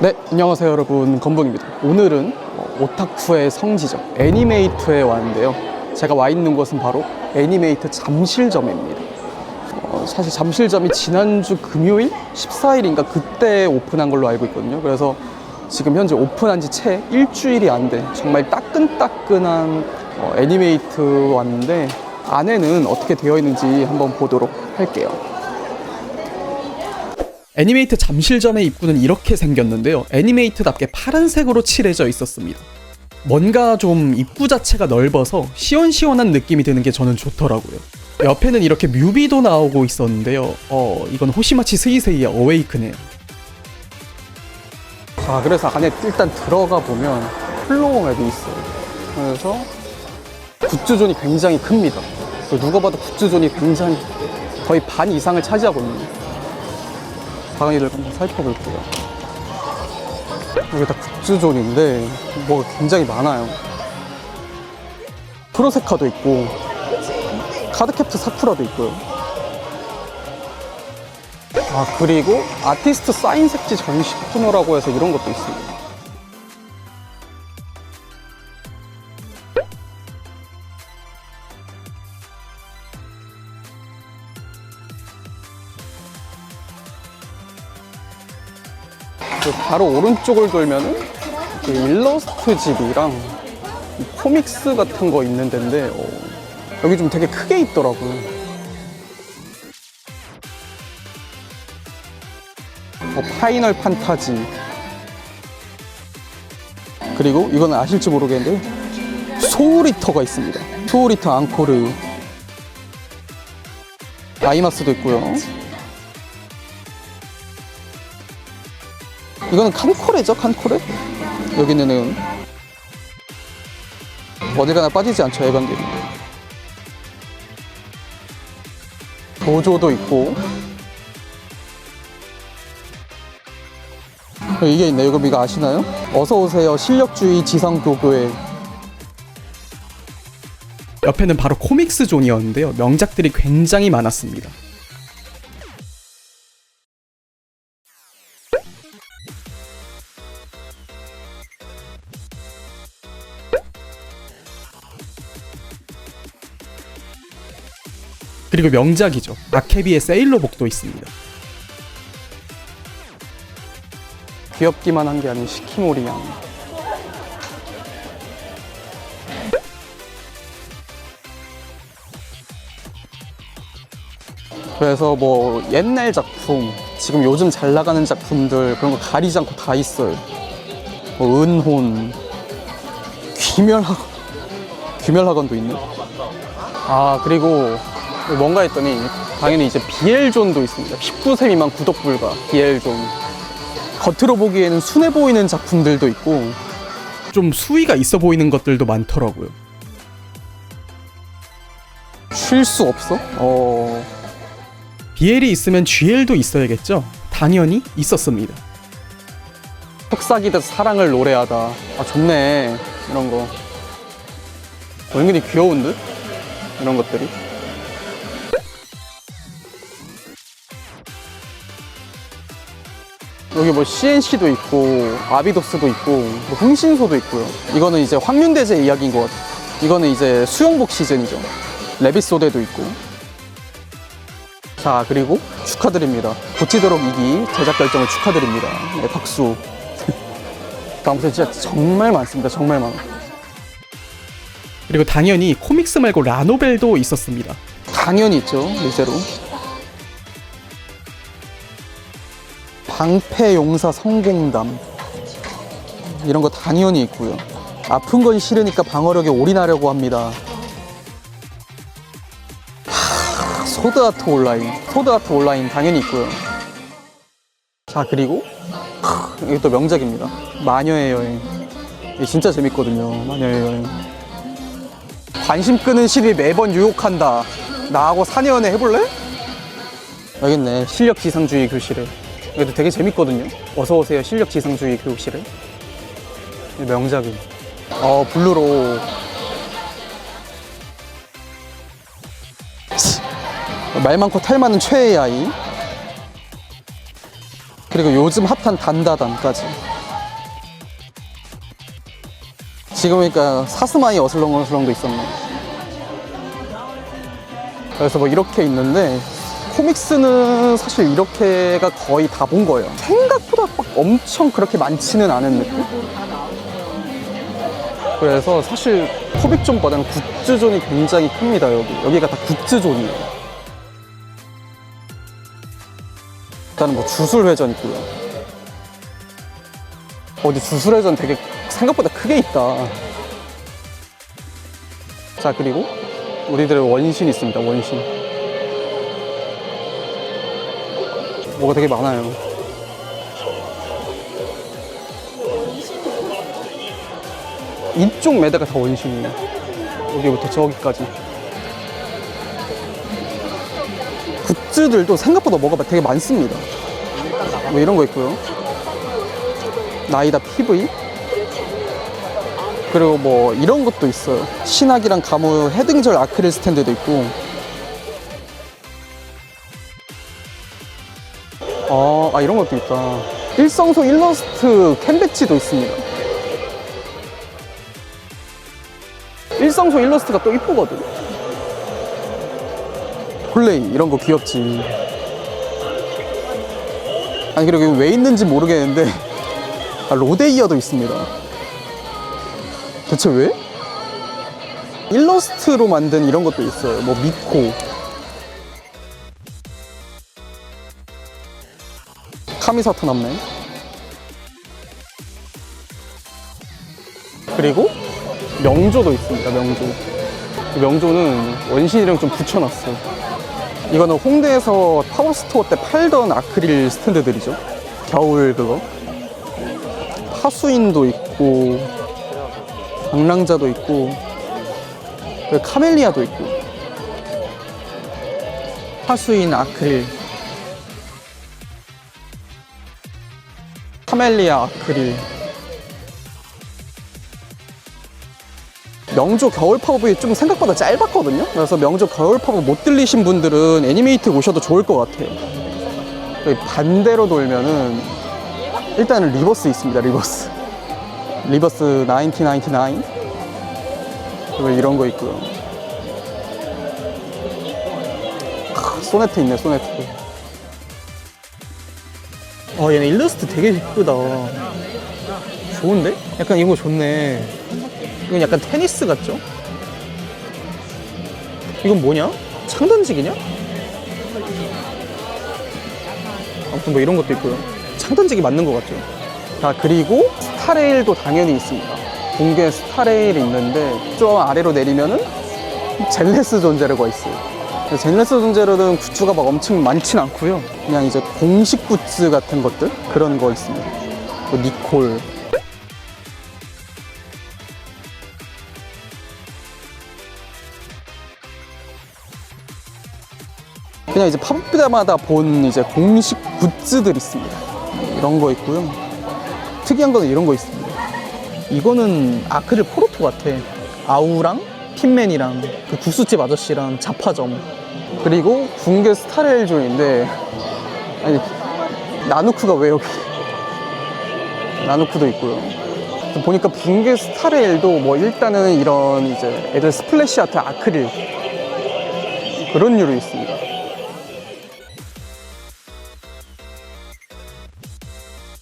네, 안녕하세요 여러분. 건붕입니다. 오늘은 어, 오타쿠의 성지죠. 애니메이트에 왔는데요. 제가 와 있는 곳은 바로 애니메이트 잠실점입니다. 어, 사실 잠실점이 지난주 금요일? 14일인가 그때 오픈한 걸로 알고 있거든요. 그래서 지금 현재 오픈한 지 채 일주일이 안 돼. 정말 따끈따끈한 어, 애니메이트 왔는데 안에는 어떻게 되어 있는지 한번 보도록 할게요 애니메이트 잠실점의 입구는 이렇게 생겼는데요. 애니메이트답게 파란색으로 칠해져 있었습니다. 뭔가 좀 입구 자체가 넓어서 시원시원한 느낌이 드는 게 저는 좋더라고요. 옆에는 이렇게 뮤비도 나오고 있었는데요. 어, 이건 호시마치 스이세이의 어웨이크네요. 자, 그래서 안에 일단 들어가 보면 플로어 맵이 있어요. 그래서 굿즈존이 굉장히 큽니다. 누가 봐도 굿즈존이 굉장히 거의 반 이상을 차지하고 있는 방안이들 한번 살펴볼게요. 여기 다 굿즈존인데 뭐가 굉장히 많아요. 프로세카도 있고 카드캡트 사쿠라도 있고요. 아 그리고 아티스트 사인 색지 전시 코너라고 해서 이런 것도 있습니다. 바로 오른쪽을 돌면은 그 일러스트 집이랑 이 코믹스 같은 거 있는 데인데 어, 여기 좀 되게 크게 있더라고요. 어, 파이널 판타지 그리고 이거는 아실지 모르겠는데 소울리터가 있습니다. 소울리터 앙코르 아이마스도 있고요. 이거는 칸코레죠, 칸코레? 여기는 어디 가나 빠지지 않죠, 에반게리. 도조도 있고. 이게 있네. 이거 이거 아시나요? 어서 오세요. 실력주의 지상교교회. 옆에는 바로 코믹스 존이었는데요. 명작들이 굉장히 많았습니다. 그리고 명작이죠. 아케비의 세일러복도 있습니다. 귀엽기만 한 게 아닌 시키모리 양. 그래서 뭐 옛날 작품, 지금 요즘 잘 나가는 작품들 그런 거 가리지 않고 다 있어요. 뭐 은혼, 귀멸학원, 귀멸학원도 있네. 아 그리고 뭔가 했더니 당연히 이제 BL존도 있습니다. 19세 미만 구독 불가 BL존. 겉으로 보기에는 순해 보이는 작품들도 있고 좀 수위가 있어 보이는 것들도 많더라고요. 쉴 수 없어? 어. BL이 있으면 GL도 있어야겠죠? 당연히 있었습니다. 속삭이듯 사랑을 노래하다. 아 좋네 이런 거. 은근히 귀여운 듯? 이런 것들이. 여기 뭐 CNC도 있고 아비도스도 있고 뭐 흥신소도 있고요. 이거는 이제 황윤대제 이야기인 것 같아요. 이거는 이제 수영복 시즌이죠. 레비소대도 있고. 자 그리고 축하드립니다. 고치도록 이기 제작 결정을 축하드립니다. 네, 박수. 다음부터 진짜 정말 많습니다. 정말 많아. 그리고 당연히 코믹스 말고 라노벨도 있었습니다. 당연히 있죠. 리제로. 방패용사 성공담 이런 거 당연히 있고요. 아픈 건 싫으니까 방어력에 올인하려고 합니다. 하, 소드아트 온라인, 소드아트 온라인 당연히 있고요. 자 그리고 또 명작입니다. 마녀의 여행. 이게 진짜 재밌거든요. 마녀의 여행. 관심 끄는 시리 매번 유혹한다. 나하고 4년에 해볼래? 여기 있네. 실력 지상주의 교실에. 그래도 되게 재밌거든요. 어서 오세요 실력 지상주의 교육실은 명작이. 어 블루로. 말 많고 탈 많은 최애 아이. 그리고 요즘 핫한 단다단까지. 지금 보니까 사스마이 어슬렁어슬렁도 있었네. 그래서 뭐 이렇게 있는데 코믹스는 사실 이렇게가 거의 다 본 거예요. 생각보다 막 엄청 그렇게 많지는 않은 느낌? 그래서 사실 코믹존보다는 굿즈존이 굉장히 큽니다, 여기. 여기가 다 굿즈존이에요. 일단은 뭐 주술회전 있고요. 어디 주술회전 되게 생각보다 크게 있다. 자, 그리고 우리들의 원신 있습니다, 원신. 뭐가 되게 많아요. 이쪽 매대가 다 원신이에요. 여기부터 저기까지. 굿즈들도 생각보다 뭐가 되게 많습니다. 뭐 이런 거 있고요. 나이다 PV. 그리고 뭐 이런 것도 있어요. 신학이랑 가무 해등절 아크릴 스탠드도 있고. 아, 아 이런 것도 있다. 일성소 일러스트 캔배치도 있습니다. 일성소 일러스트가 또 이쁘거든. 홀레이 이런 거 귀엽지. 아니 그리고 왜 있는지 모르겠는데 아, 로데이어도 있습니다. 대체 왜? 일러스트로 만든 이런 것도 있어요. 뭐 미코, 카미사토 남매. 그리고 명조도 있습니다. 명조. 그 명조는 원신이랑 좀 붙여놨어. 이거는 홍대에서 파워스토어 때 팔던 아크릴 스탠드들이죠. 겨울 그거. 하수인도 있고, 방랑자도 있고, 카멜리아도 있고. 하수인 아크릴. 카멜리아 아크릴. 명조 겨울 팝업이 좀 생각보다 짧았거든요. 그래서 명조 겨울 팝업 못 들리신 분들은 애니메이트 오셔도 좋을 것 같아요. 반대로 돌면은 일단은 리버스 있습니다. 리버스. 리버스 1999. 그리고 이런 거 있고요. 크, 소네트 있네, 소네트. 어, 얘네 일러스트 되게 예쁘다. 좋은데? 약간 이거 좋네. 이건 약간 테니스 같죠? 이건 뭐냐? 창 던지기냐? 아무튼 뭐 이런 것도 있고요. 창 던지기 맞는 것 같죠? 자, 그리고 스타레일도 당연히 있습니다. 공개 스타레일이 있는데 좀 아래로 내리면은 젤레스 존제로가 있어요. 근데 젤레스 존제로는 굿즈가 막 엄청 많진 않고요. 그냥 이제 공식 굿즈 같은 것들 그런 거 있습니다. 뭐 니콜, 그냥 이제 팝업 때마다 본 이제 공식 굿즈들 있습니다. 이런 거 있고요. 특이한 거는 이런 거 있습니다. 이거는 아크릴 포르토 같아. 아우랑 핀맨이랑 그 국수집 아저씨랑 자파점 그리고 붕괴 스타레일존인데 아니 나누크가 왜 여기 나누크도 있고요. 보니까 붕괴 스타레일도 뭐 일단은 이런 이제 애들 스플래시 아트 아크릴 그런 류로 있습니다.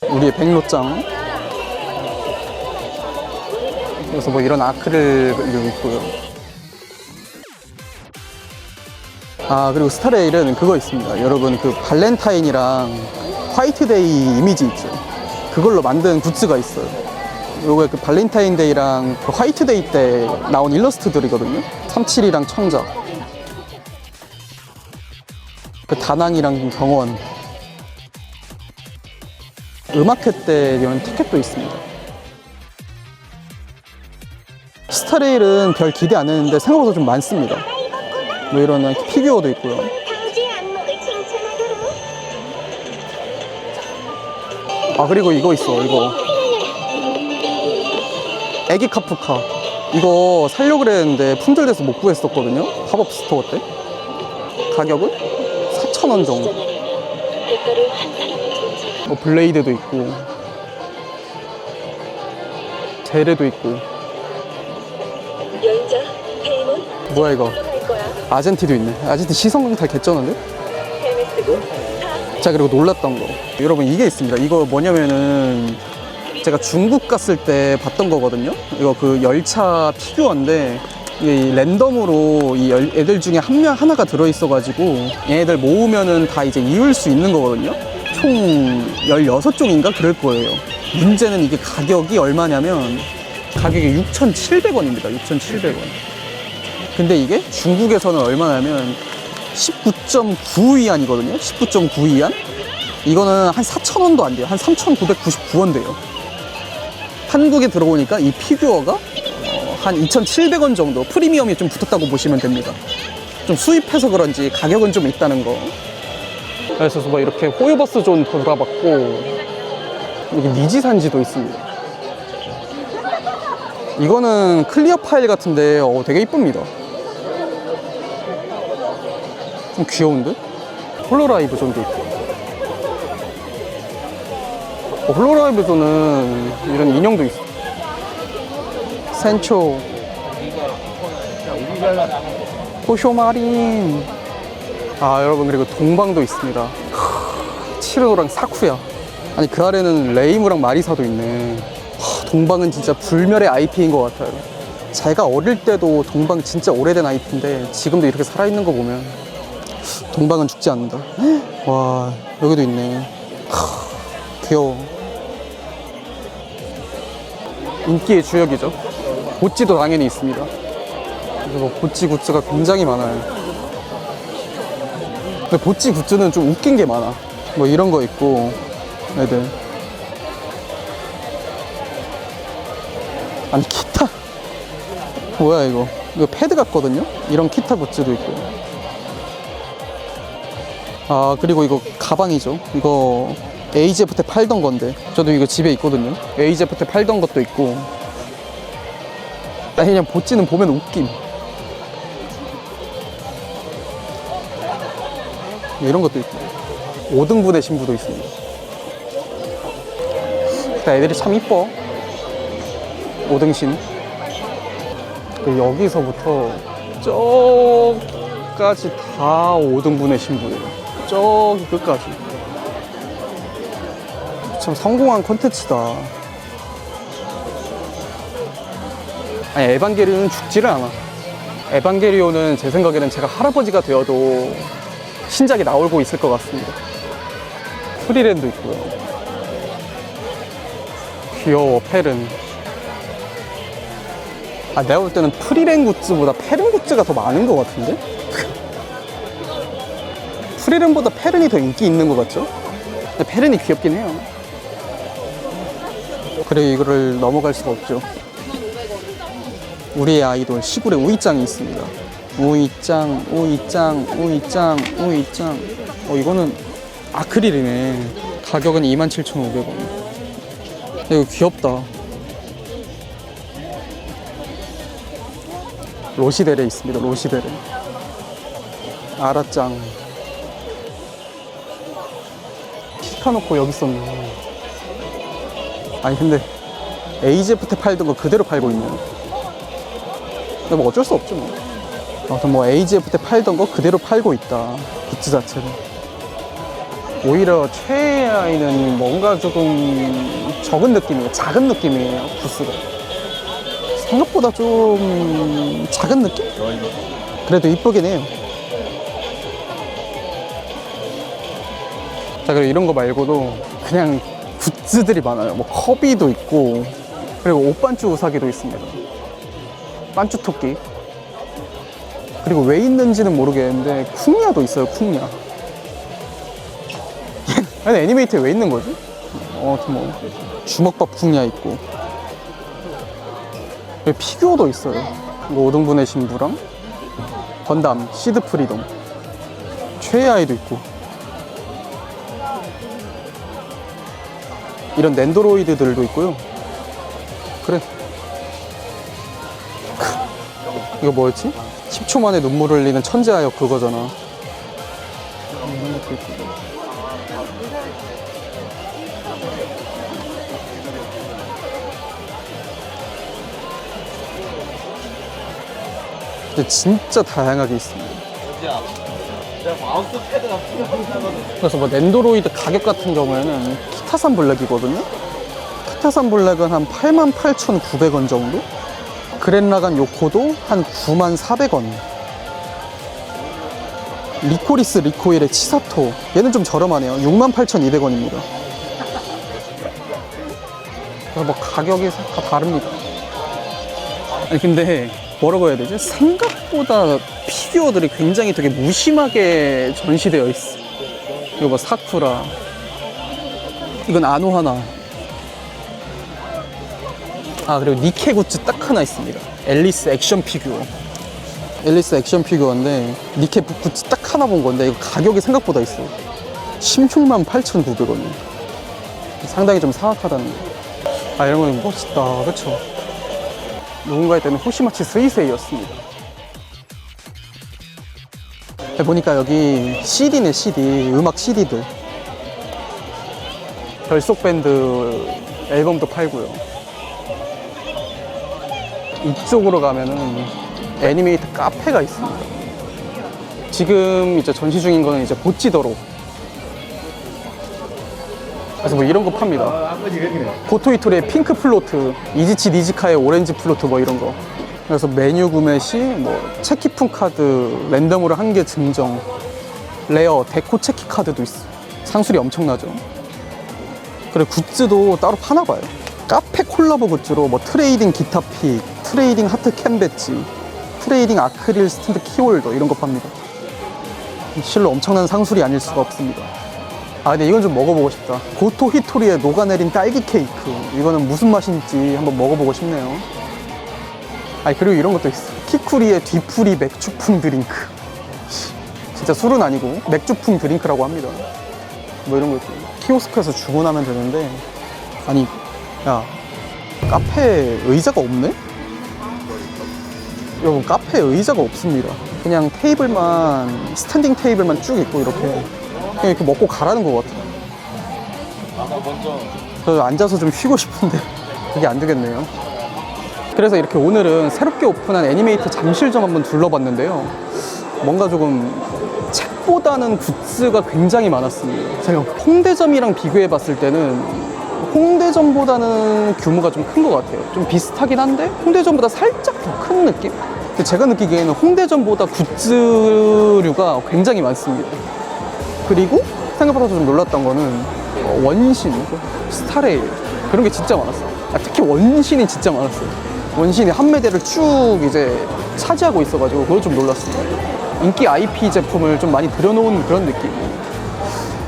우리의 백로장 그래서 뭐 이런 아크릴도 있고요 아 그리고 스타레일은 그거 있습니다. 여러분 그 발렌타인이랑 화이트데이 이미지 있죠? 그걸로 만든 굿즈가 있어요. 요게 그 발렌타인데이랑 그 화이트데이 때 나온 일러스트들이거든요? 37이랑 청자. 그 다낭이랑 경원. 음악회 때 이런 티켓도 있습니다. 스타레일은 별 기대 안 했는데 생각보다 좀 많습니다. 뭐 이런 피규어도 있고요. 아 그리고 이거 있어 이거. 애기 카프카. 이거 살려고 그랬는데 품절돼서 못 구했었거든요. 팝업 스토어 때. 가격은 4,000원 정도. 뭐 블레이드도 있고. 제레도 있고. 뭐야 이거. 아젠티도 있네. 아젠티 시성강탈 개쩌는데? 헤메스고 자 그리고 놀랐던 거. 여러분 이게 있습니다. 이거 뭐냐면은 제가 중국 갔을 때 봤던 거거든요. 이거 그 열차 피규어인데 이 랜덤으로 이 열- 애들 중에 한 명 하나가 들어있어 가지고 얘네들 모으면은 다 이제 이을 수 있는 거거든요. 총 16종인가 그럴 거예요. 문제는 이게 가격이 얼마냐면 가격이 6,700원입니다. 6,700원 근데 이게 중국에서는 얼마냐면 19.9위안이거든요. 19.9위안? 이거는 한 4,000원도 안 돼요. 한 3,999원 돼요. 한국에 들어오니까 이 피규어가 어, 한 2,700원 정도 프리미엄이 좀 붙었다고 보시면 됩니다. 좀 수입해서 그런지 가격은 좀 있다는 거. 그래서 뭐 이렇게 호요버스 존 돌아봤고 여기 니지산지도 있습니다. 이거는 클리어 파일 같은데 어, 되게 이쁩니다. 좀 귀여운데? 홀로라이브 존도 있고. 어, 홀로라이브존은 이런 인형도 있어. 센초. 포쇼마린. 아, 여러분, 그리고 동방도 있습니다. 크, 치르노랑 사쿠야. 아니, 그 아래는 레이무랑 마리사도 있네. 하, 동방은 진짜 불멸의 IP인 것 같아요. 제가 어릴 때도 동방 진짜 오래된 IP인데 지금도 이렇게 살아있는 거 보면 동방은 죽지 않는다. 와, 여기도 있네. 하, 귀여워. 인기의 주역이죠. 보찌도 당연히 있습니다. 그래서 뭐 보찌 굿즈가 굉장히 많아요. 근데 보찌 굿즈는 좀 웃긴 게 많아. 뭐 이런 거 있고, 애들. 아니, 기타. 뭐야, 이거. 이거 패드 같거든요? 이런 기타 굿즈도 있고. 아 그리고 이거 가방이죠. 이거 AGF 때 팔던 건데. 저도 이거 집에 있거든요. AGF 때 팔던 것도 있고. 나 그냥 보찌는 보면 웃김. 이런 것도 있고. 5등분의 신부도 있습니다. 일단 애들이 참 이뻐. 5등신. 그 여기서부터 저까지 다 5등분의 신부예요 저기 끝까지. 참 성공한 콘텐츠다. 아니 에반게리온은 죽지를 않아. 에반게리온은 제 생각에는 제가 할아버지가 되어도 신작이 나오고 있을 것 같습니다. 프리랜도 있고요. 귀여워 페른. 아 내가 볼 때는 프리랜 굿즈보다 페른 굿즈가 더 많은 것 같은데? 프리랜보다 페른이 더 인기 있는 것 같죠? 근데 페른이 귀엽긴 해요. 그래 이거를 넘어갈 수가 없죠. 우리의 아이돌 시골에 우이짱이 있습니다. 우이짱, 우이짱, 우이짱, 우이짱. 어 이거는 아크릴이네. 가격은 27,500원. 이거 귀엽다. 로시데레 있습니다. 로시데레. 아라짱. 시카놓고 여기 있었네. 아니 근데 AGF 때 팔던 거 그대로 팔고 있네. 근데 뭐 어쩔 수 없죠 뭐. 아무튼 뭐 AGF 때 팔던 거 그대로 팔고 있다. 굿즈 자체를. 오히려 최애 아이는 뭔가 조금 적은 느낌이에요. 작은 느낌이에요. 부스가. 생각보다 좀 작은 느낌? 그래도 이쁘긴 해요. 자, 그리고 이런 거 말고도 그냥 굿즈들이 많아요. 뭐 커비도 있고, 그리고 옷반쭈 우사기도 있습니다. 반쭈 토끼. 그리고 왜 있는지는 모르겠는데, 쿵야도 있어요, 쿵야. 아니, 애니메이트에 왜 있는 거지? 어, 아무튼 뭐, 주먹밥 쿵야 있고. 피규어도 있어요. 이거 5등분의 신부랑 건담, 시드 프리덤. 최애 아이도 있고. 이런 낸도로이드들도 있고요. 그래. 크, 이거 뭐였지? 10초 만에 눈물 흘리는 천재아역 그거잖아. 근데 진짜 다양하게 있습니다. 그래서 뭐 낸도로이드 가격 같은 경우에는 키타산 블랙이거든요. 키타산 블랙은 한 88,900원 정도? 그랜라간 요코도 한 9,400원. 리코리스 리코일의 치사토 얘는 좀 저렴하네요. 68,200원입니다. 뭐 가격이 다 다릅니다. 아니 근데 뭐라고 해야 되지? 생각보다 피규어들이 굉장히 되게 무심하게 전시되어 있어. 이거 뭐 사쿠라. 이건 아노 하나. 아 그리고 니케 굿즈 딱 하나 있습니다. 앨리스 액션 피규어. 앨리스 액션 피규어인데 니케 굿즈 딱 하나 본 건데 이거 가격이 생각보다 있어. 16만 8,900원. 상당히 좀 사악하다는 거. 아 이런 건 멋있다, 그렇죠? 누군가의 때는 호시마치 스이세이였습니다. 보니까 여기 CD네 CD, 음악 CD들. 별속 밴드 앨범도 팔고요. 이쪽으로 가면은 애니메이터 카페가 있습니다. 지금 이제 전시 중인 거는 이제 보찌더로. 그래서 뭐 이런 거 팝니다. 고토이토리의 핑크 플로트, 이지치 니지카의 오렌지 플로트 뭐 이런 거. 그래서 메뉴 구매 시 뭐 체키품 카드 랜덤으로 한 개 증정, 레어 데코 체키 카드도 있어. 상술이 엄청나죠. 그리고 굿즈도 따로 파나 봐요. 카페 콜라보 굿즈로 뭐 트레이딩 기타 픽, 트레이딩 하트 캔 배지, 트레이딩 아크릴 스탠드 키홀더 이런 거 팝니다. 실로 엄청난 상술이 아닐 수가 없습니다. 아 근데 이건 좀 먹어보고 싶다 고토 히토리의 녹아내린 딸기 케이크 이거는 무슨 맛인지 한번 먹어보고 싶네요 아니 그리고 이런 것도 있어 키쿠리의 뒤풀이 맥주풍 드링크 진짜 술은 아니고 맥주풍 드링크라고 합니다 뭐 이런 거 키오스크에서 주문하면 되는데 아니 야 카페에 의자가 없네? 여러분 카페에 의자가 없습니다 그냥 테이블만 스탠딩 테이블만 쭉 있고 이렇게 그냥 이렇게 먹고 가라는 것 같아. 저 앉아서 좀 쉬고 싶은데 그게 안 되겠네요. 그래서 이렇게 오늘은 새롭게 오픈한 애니메이터 잠실점 한번 둘러봤는데요. 뭔가 조금 책보다는 굿즈가 굉장히 많았습니다. 제가 홍대점이랑 비교해 봤을 때는 홍대점보다는 규모가 좀 큰 것 같아요. 좀 비슷하긴 한데 홍대점보다 살짝 더 큰 느낌? 제가 느끼기에는 홍대점보다 굿즈류가 굉장히 많습니다. 그리고 생각보다 좀 놀랐던 거는 어, 원신, 스타레일 그런 게 진짜 많았어. 아, 특히 원신이 진짜 많았어요. 원신이 한 매대를 쭉 이제 차지하고 있어가지고 그거 좀 놀랐습니다. 인기 IP 제품을 좀 많이 들여놓은 그런 느낌.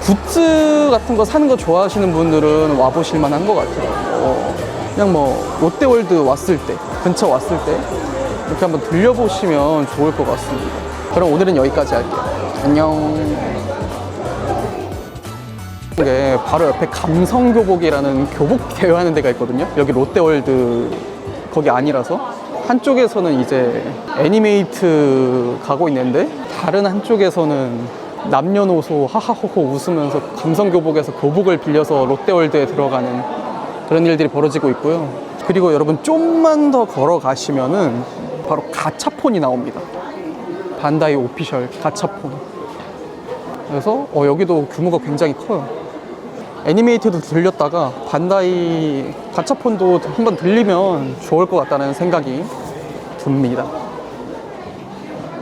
굿즈 같은 거 사는 거 좋아하시는 분들은 와보실 만한 것 같아요. 어, 그냥 뭐 롯데월드 왔을 때, 근처 왔을 때 이렇게 한번 들려보시면 좋을 것 같습니다. 그럼 오늘은 여기까지 할게요. 안녕. 게 바로 옆에 감성교복이라는 교복 대여하는 데가 있거든요. 여기 롯데월드 거기 아니라서 한쪽에서는 이제 애니메이트 가고 있는데 다른 한쪽에서는 남녀노소 하하호호 웃으면서 감성교복에서 교복을 빌려서 롯데월드에 들어가는 그런 일들이 벌어지고 있고요. 그리고 여러분 좀만 더 걸어가시면은 바로 가차폰이 나옵니다. 반다이 오피셜 가차폰. 그래서 어, 여기도 규모가 굉장히 커요. 애니메이트도 들렸다가 반다이 가차폰도 한번 들리면 좋을 것 같다는 생각이 듭니다.